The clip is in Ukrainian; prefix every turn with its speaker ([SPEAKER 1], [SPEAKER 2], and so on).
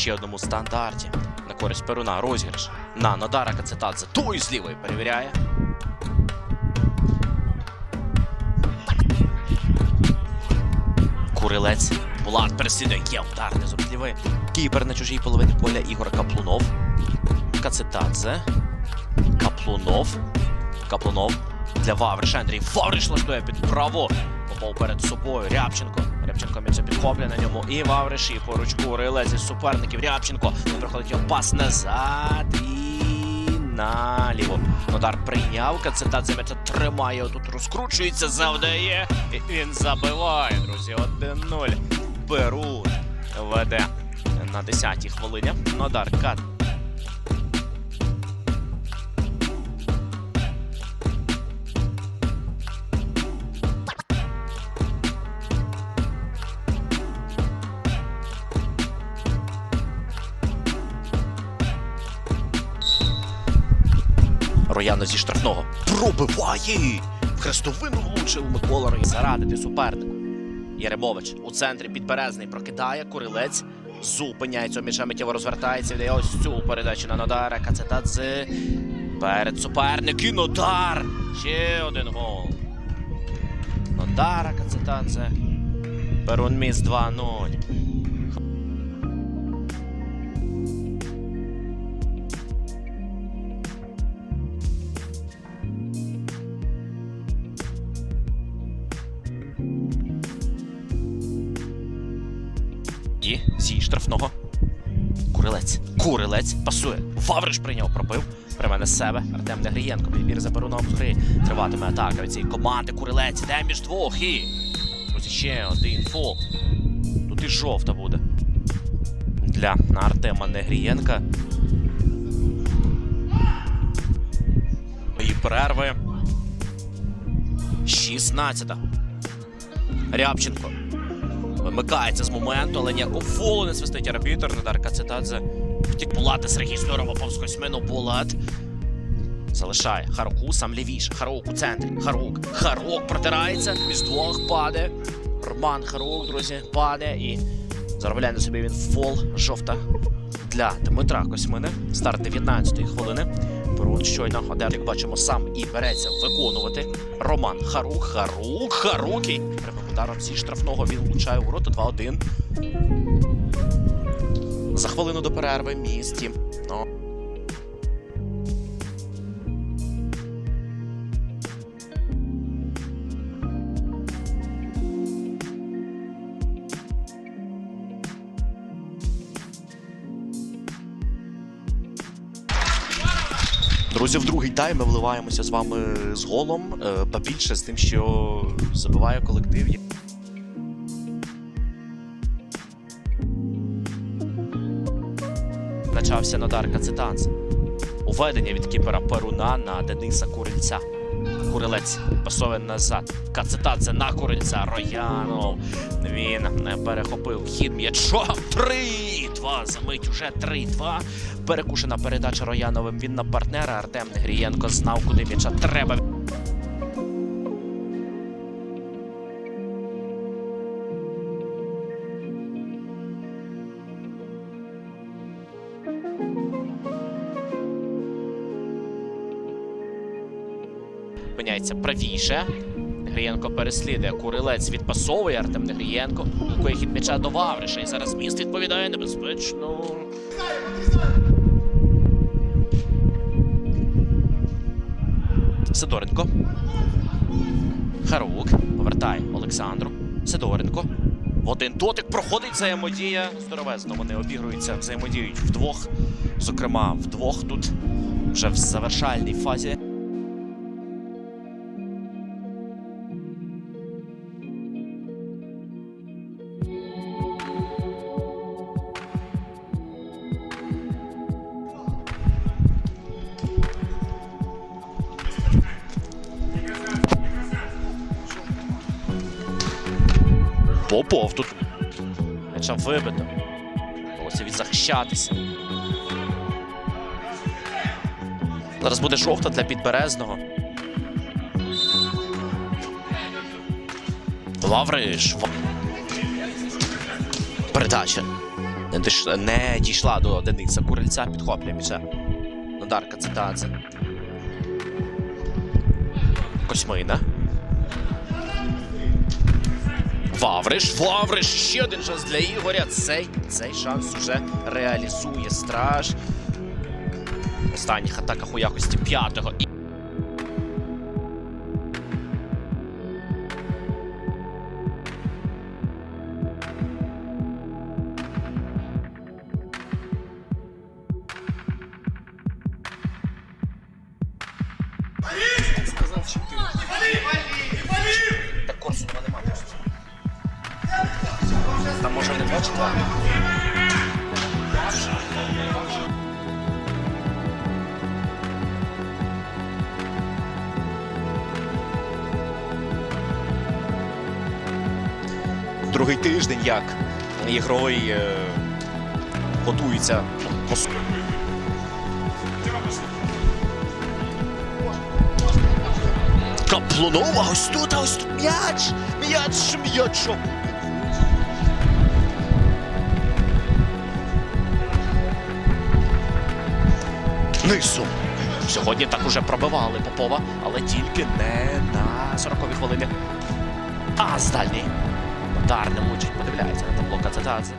[SPEAKER 1] ще одному стандарті. На користь Перуна розіграш. На Нодара Кацетадзе. Той з лівої перевіряє. Курилець. Булат переслідує. Є удар не зоблівий. Кіпер на чужій половині поля Ігор Каплунов. Кацетадзе. Каплунов. Каплунов. Для Вавриш Андрій. Вавриш влаштує під право. Попав перед собою. Рябченко. Рябченко м'яча підхоплює на ньому. І Вавриш. І поруч Курилець із суперників. Рябченко. Проходить його пас назад. І наліво. Удар прийняв. Кацетадзе м'яча тримає. Тут розкручується, завдає. І він забиває, друзі. 1-0. Перун веде на 10-й хвилині. Нодар Кат. Рояно зі штрафного пробиває! Хрестовину влучив Микола Роян. Зарадити супернику. Яремович у центрі підберезний прокидає, Курилець зупиняється, м'яча миттєво розвертається, віддає ось цю передачу на Нодара. Кацетадзе перед суперник і Нодар. Ще один гол. Нодара Кацетадзе. Перун міс 2-0. Зі штрафного. Курилець. Курилець пасує. Вавриш прийняв, пробив. Пряме на себе. Артем Негрієнко. Підбір за перуном гри. Триватиме атака від цієї команди. Курилець іде між двох і. Ось ще один фол. Тут і жовта буде. Для Артема Негрієнка. І перерви. 16. Рябченко. Вимикається з моменту, але ніякого фолу не свистить арбітр. Надар Кацетадзе. Втік Булати Сергій здорово повз Косьмину Булат. Залишає Харуку сам лівіше. Харук у центрі. Харук. Харук протирається. Між двох паде. Роман Харук, друзі, паде і заробляє на собі він фол. Жовта для Дмитра Косьмини. Старт 19-ї хвилини. Перун щойно один, як бачимо, сам і береться виконувати. Роман Харук, Харук, Харук. І ударом зі штрафного він влучає у ворота 2-1. За хвилину до перерви місті. Друзі, в другий тайм ми вливаємося з вами з голом, та більше з тим, що забиває колектив. Начався Нодар Кацетанц. Уведення від кіпера Перуна на Дениса Курильця. Курилець пасове назад. Кацетадзе на Курильця. Роянов. Він не перехопив хід м'ячом. 3-2. Замить уже 3-2. Перекушена передача Рояновим. Він на партнера. Артем Негрієнко знав, куди м'яча треба. Опиняється правіше. Негрієнко переслідує. Курилець відпасовує Артем Негрієнко. Блокує хід м'яча до Вавриша. І зараз міст відповідає небезпечно. Сидоренко. Харук. Повертає Олександру. Сидоренко. Один дотик проходить взаємодія. Здоровезно вони обігруються, взаємодіють вдвох. Зокрема, вдвох тут вже в завершальній фазі. Попов тут. М'яча вибито. Вдалося відзахищатися. Зараз буде жовта для підберезного. Лавриш. Передача. Не, дійшла, до Дениса Курильця, підхоплює м'яча. Кацетадзе. Косьмина. Вавриш, Вавриш, ще один шанс для Ігоря. Цей, цей шанс уже реалізує страж. В останніх атаках у якості п'ятого. І- Так Корсунова нема просто. Там може не два? Другий тиждень як ігровий е, готується по Каплунова, ось тут, ось тут м'яч! М'яч м'ячом! Низом. Сьогодні так уже пробивали Попова, але тільки не на 40-й хвилині. А з дальній. Удар не мучить, подивляється на табло Кацетадзе.